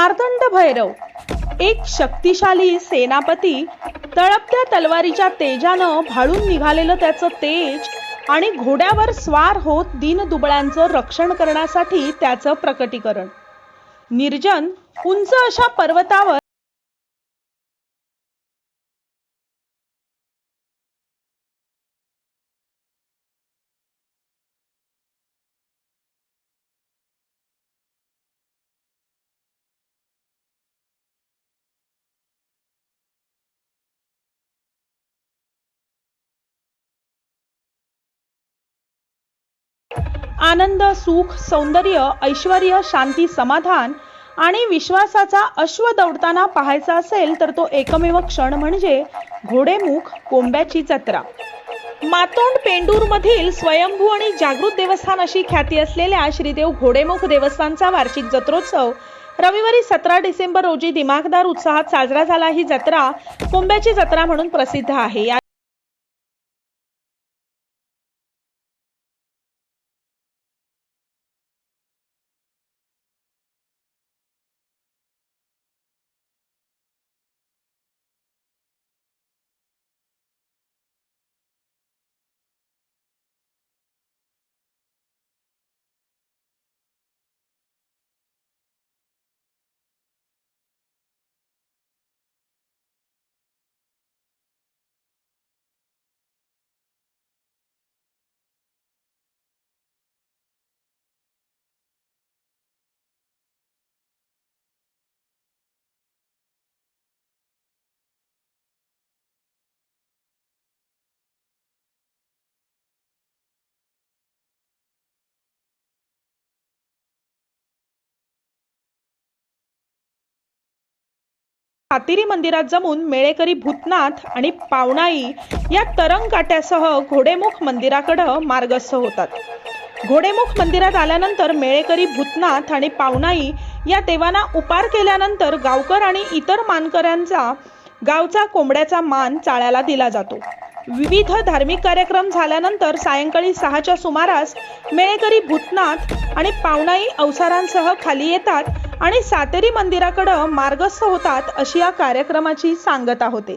मार्तंड भैरव एक शक्तिशाली सेनापती तळपत्या तलवारीच्या तेजानं भाळून निघालेलं त्याचं तेज आणि घोड्यावर स्वार होत दीनदुबळ्यांचं रक्षण करण्यासाठी त्याचं प्रकटीकरण. निर्जन उंच अशा पर्वतावर आनंद सुख सौंदर्य ऐश्वर शांती समाधान आणि विश्वासाचा अश्व दौडताना पाहायचा असेल तर तो एकमेव क्षण म्हणजे घोडेमुख कोंब्याची जत्रा. मातोंड पेंडूर मधील स्वयंभू आणि जागृत देवस्थान अशी ख्याती असलेल्या श्रीदेव घोडेमुख देवस्थानचा वार्षिक जत्रोत्सव रविवारी सतरा डिसेंबर रोजी दिमागदार उत्साहात साजरा झाला. ही जत्रा कोंब्याची जत्रा म्हणून प्रसिद्ध आहे. या मंदिरात जमून मेळेकरी भूतनाथ आणि पावणाई या तरंगकाट्यासह घोडेमुख मंदिराकडं मार्गस्थ होतात. घोडेमुख मंदिरात आल्यानंतर मेळेकरी भूतनाथ आणि पावणाई या देवांना उपार केल्यानंतर गावकर आणि इतर मानकऱ्यांचा गावचा कोंबड्याचा मान चाळ्याला दिला जातो. विविध धार्मिक कार्यक्रम झाल्यानंतर सायंकाळी सहाच्या सुमारास मेळेकरी भूतनाथ आणि पावणाई अवसारांसह खाली येतात आणि सातेरी मंदिराकडं मार्गस्थ होतात अशी या कार्यक्रमाची सांगता होते.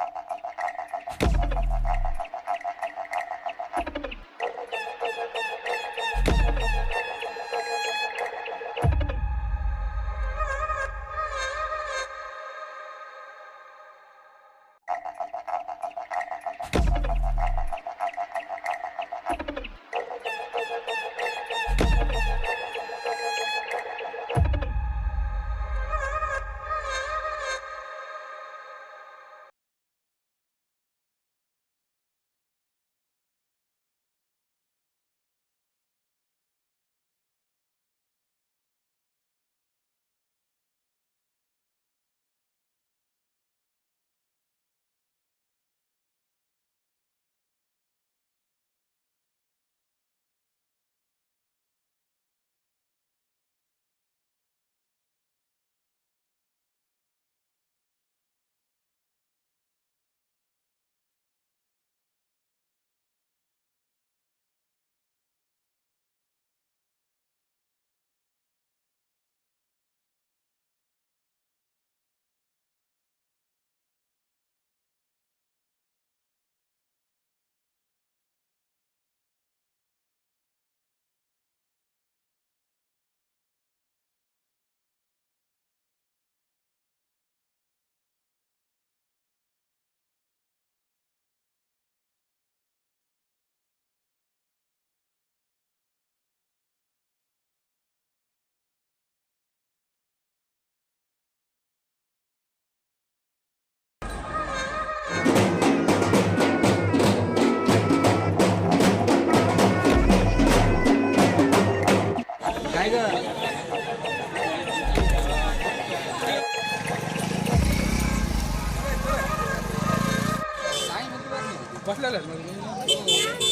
काय ग? बसलेलाच मग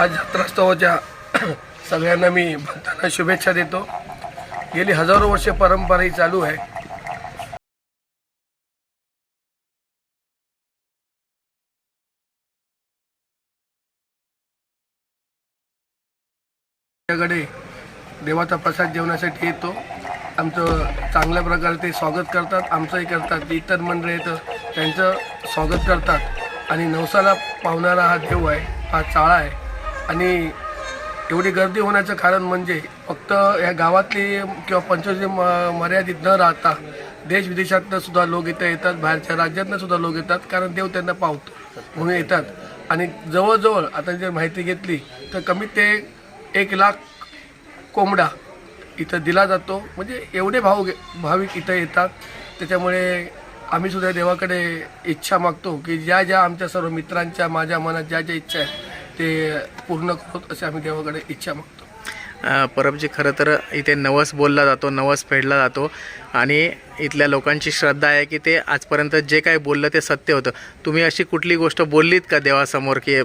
आज जत्रोत्सवाच्या सगळ्यांना मी भक्तांना शुभेच्छा देतो. गेली हजारो वर्ष परंपरा ही चालू आहे. आपल्याकडे देवाचा प्रसाद जेवण्यासाठी येतो. आमचं चांगल्या प्रकारे ते स्वागत करतात आमचंही करतात. इतर मंडळी येतं त्यांचं स्वागत करतात. आणि नवसाला पावणारा हा देव आहे हा चाळा आहे. आणि एवढी गर्दी होण्याचं कारण म्हणजे फक्त या गावातली किंवा पंचायती म मर्यादित न राहता देश विदेशातनं सुद्धा लोक इथं येतात बाहेरच्या राज्यातनं सुद्धा लोक येतात कारण देव त्यांना पावतो म्हणून येतात. आणि जवळजवळ आता जर माहिती घेतली तर कमीत ते एक लाख कोंबडा इथं दिला जातो. म्हणजे एवढे भाव भाविक इथं येतात. त्याच्यामुळे आम्ही सुद्धा देवाकडे इच्छा मागतो की ज्या ज्या आमच्या सर्व मित्रांच्या माझ्या मनात ज्या ज्या इच्छा आहेत ते पूर्ण करोत असे आम्ही देवाकडे इच्छा मागतो. परबजी खरं तर इथे नवस बोलला जातो नवस फेडला जातो आणि इथल्या लोकांची श्रद्धा आहे की ते आजपर्यंत जे काही बोललं ते सत्य होतं. तुम्ही अशी कुठली गोष्ट बोललीत का देवासमोर की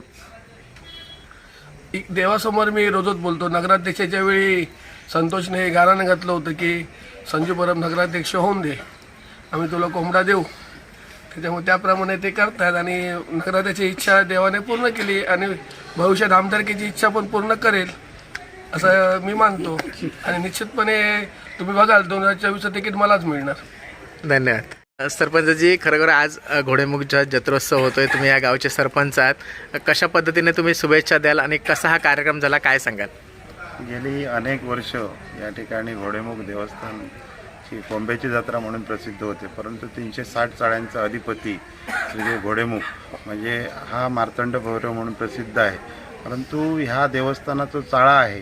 देवासमोर मी रोजच बोलतो. नगराध्यक्षाच्या वेळी संतोषने हे गारानं घातलं होतं की संजू परब नगराध्यक्ष होऊन दे. आम्ही तुला कोंबडा देऊ. त्याच्यामुळे त्याप्रमाणे ते करतात आणि नगराध्यक्षाची इच्छा देवाने पूर्ण केली आणि भविष्यात आमदारकीची इच्छा पण पूर्ण करेल असं मी मानतो. आणि निश्चितपणे तुम्ही बघाल दोन हजार चोवीसचं तिकीट मलाच मिळणार. धन्यवाद. सरपंचजी खरोखर आज घोडेमुखचा जत्रोत्सव होतोय. तुम्ही या गावचे सरपंच आहात. कशा पद्धतीने तुम्ही शुभेच्छा द्याल आणि कसा हा कार्यक्रम झाला काय सांगाल? गेली अनेक वर्ष या ठिकाणी घोडेमुख देवस्थान ची कोंब्याची जत्रा म्हणून प्रसिद्ध होते. परंतु तीनशे साठ चाळ्यांचा अधिपती श्री घोडेमुख म्हणजे हा मार्तंड भैरव म्हणून प्रसिद्ध आहे. परंतु ह्या देवस्थानाचा चाळा आहे.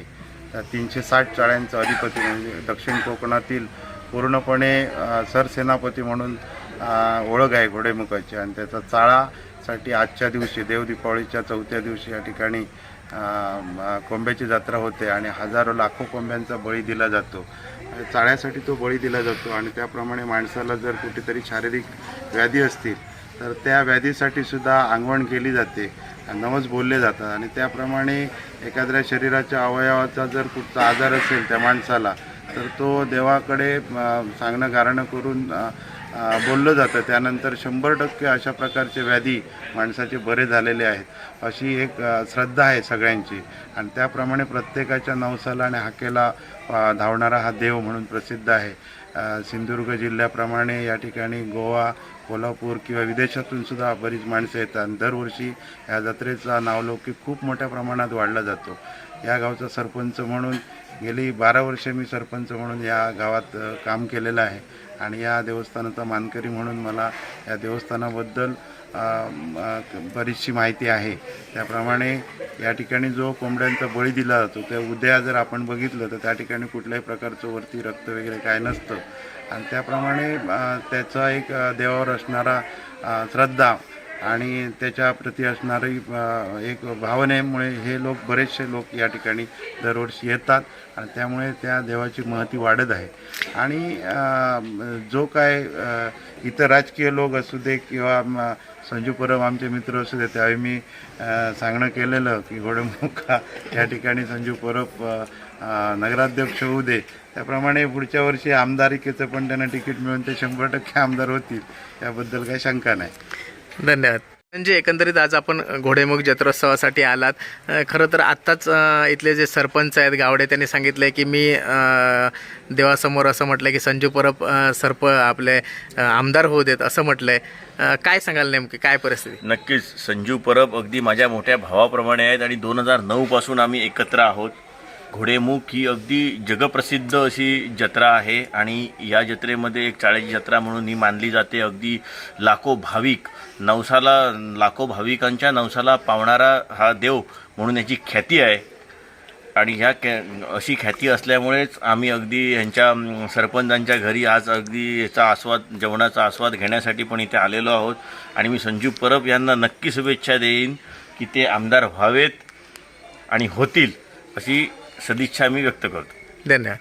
त्या तीनशे साठ चाळ्यांचा अधिपती म्हणजे दक्षिण कोकणातील पूर्णपणे सरसेनापती म्हणून ओळख आहे घोडेमुखाची आणि त्याचा चाळासाठी आजच्या दिवशी देव दीपावळीच्या चौथ्या दिवशी या ठिकाणी कोंब्याची जत्रा होते आणि हजारो लाखो कोंब्यांचा बळी दिला जातो. चाळ्यासाठी तो बळी दिला जातो आणि त्याप्रमाणे माणसाला जर कुठेतरी शारीरिक व्याधी असतील तर त्या व्याधीसाठी सुद्धा अंगवण केली जाते नवस बोलले जातात. आणि त्याप्रमाणे एखाद्या शरीराच्या अवयवाचा जर कुठचा आजार असेल त्या माणसाला तर तो देवाकडे सांगणं गारणं करून बोललं जातं. त्यानंतर शंभर टक्के अशा प्रकारचे व्याधी माणसाचे बरे झालेले आहेत. अशी एक श्रद्धा आहे सगळ्यांची. आणि त्याप्रमाणे प्रत्येकाच्या नवसाला आणि हाकेला धावणारा हा देव म्हणून प्रसिद्ध आहे. सिंधुदुर्ग जिल्ह्याप्रमाणे या ठिकाणी गोवा कोल्हापूर किंवा विदेशातून सुद्धा बरीच माणसं येतात. आणि दरवर्षी ह्या जत्रेचा नावलौकिक खूप मोठ्या प्रमाणात वाढला जातो. या गावचा सरपंच म्हणून गेली बारा वर्षे मी सरपंच म्हणून या गावात काम केलेलं आहे. आणि या देवस्थानाचा मानकरी म्हणून मला या देवस्थानाबद्दल बरीचशी माहिती आहे. त्याप्रमाणे या ठिकाणी जो कोंबड्यांचा बळी दिला जातो त्या उद्या जर आपण बघितलं तर त्या ठिकाणी कुठल्याही प्रकारचं वरती रक्त वगैरे काय नसतं. आणि त्याप्रमाणे त्याचा एक देवावर असणारा श्रद्धा आणि त्याच्याप्रती असणारी एक भावनेमुळे हे लोक बरेचसे लोक या ठिकाणी दरवर्षी येतात आणि त्यामुळे त्या देवाची महती वाढत आहे. आणि जो काय इतर राजकीय लोक असू दे किंवा संजू परब आमचे मित्र असू दे त्यावेळी मी सांगणं केलेलं की घोडेमुखा या ठिकाणी संजू परब नगराध्यक्ष होऊ दे. त्याप्रमाणे पुढच्या वर्षी आमदारकीचं पण त्यांना तिकीट मिळून ते शंभर टक्के आमदार होतील याबद्दल काही शंका नाही. धन्यवाद. म्हणजे एकंदरीत आज आपण घोडेमुख जत्रोत्सवासाठी आलात. खरं तर आत्ताच इथले जे सरपंच आहेत गावडे त्यांनी सांगितलं की मी देवासमोर असं म्हटलं की संजू परब सरप आपले आमदार होऊ देत असं म्हटलंय. अ, काय सांगाल नेमकी? काय परिस्थिती? नक्कीच. संजू परब अगदी माझ्या मोठ्या भावाप्रमाणे आहेत आणि दोन हजार नऊपासून आम्ही एकत्र आहोत. घोडेमुख ही अगदी जगप्रसिद्ध अशी जत्रा आहे आणि या जत्रेमध्ये एक चाळ्याची जत्रा म्हणून ही मानली जाते. अगदी लाखो भाविक नवसाला लाखो भाविकांच्या नवसाला पावणारा हा देव म्हणून याची ख्याती आहे. आणि ह्या कॅ अशी ख्याती असल्यामुळेच आम्ही अगदी ह्यांच्या सरपंचांच्या घरी आज अगदी याचा आस्वाद जेवणाचा आस्वाद घेण्यासाठी पण इथे आलेलो आहोत. आणि मी संजू परब यांना नक्की शुभेच्छा देईन की ते आमदार व्हावेत आणि होतील अशी सदिच्छा मी व्यक्त करतो. धन्यवाद.